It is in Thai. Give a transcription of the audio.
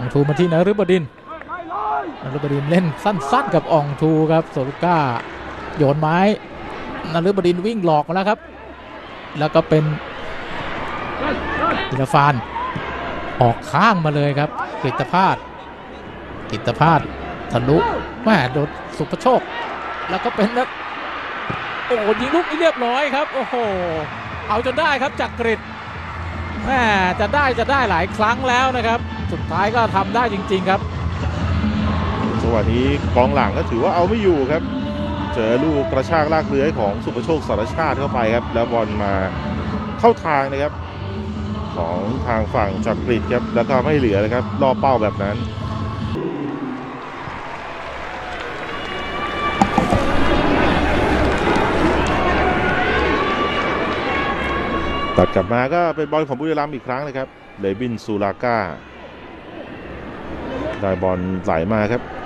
องทูมาที่นฤบดินทร์นฤบดินเล่นสั้นๆกับอองทูครับโซลูก้าโยนไม้นฤบดินวิ่งหลอกมาแล้วครับ แล้วก็เป็นอิลฟานออกข้างมาเลยครับกฤตพาสกฤตพาสทะลุแม่โดนสุภโชค แล้วก็เป็นนักโอ้ยิงลูกนี้เรียบร้อยครับ โอ้โห เอาจนได้ครับจากกริดแม่จะได้จะได้หลายครั้งแล้วนะครับ สุดท้ายก็ทำได้จริง ๆครับจังหวะนี้กองหลังก็ถือว่าเอาไม่อยู่ครับ เจอลูกกระชากลากเลื้อยของสุภโชคสารชาติเข้าไปครับ แล้วบอลมาเข้าทางนะครับ ของทางฝั่งจักรีดครับแล้วก็ไม่เหลือเลยครับล่อเป้าแบบนั้นตัดกลับมาก็เป็นบอลของบุรีรัมย์อีกครั้งเลยครับเลบินซูลาก้า ได้บอลไหลมาครับ